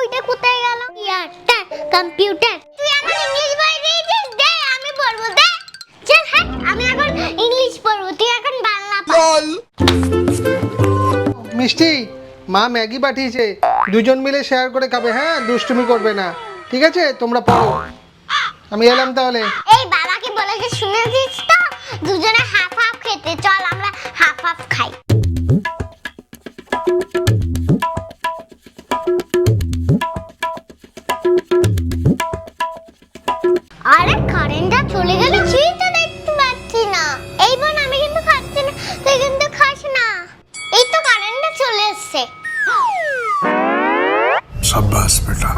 ওইটা কোথায় গেল? ইয়ারটা কম্পিউটার তুই আমার ইংলিশ বই দিয়েছিস? দে আমি পড়ব দে। চল হ্যাঁ আমি এখন ইংলিশ পড়ব তুই এখন বাংলা পড়। মিষ্টি মা ম্যাগি পাঠিয়েছে। দুজন মিলে শেয়ার করে খাবে হ্যাঁ? দুষ্টুমি করবে না। ঠিক আছে? তোমরা পড়ো। আমি এলাম তাহলে। এই বাবাকে বলেছে শুনেছিস তো? দুজনে হাফ আরে কারেন্টটা চলে গেল কিছুই তো দেখতে পাচ্ছি না। এই বোন, আমি কিন্তু খাচ্ছি না, তুই কিন্তু খাস না। এই তো কারেন্টটা চলে এসছে। সাব্বাস, বেটা।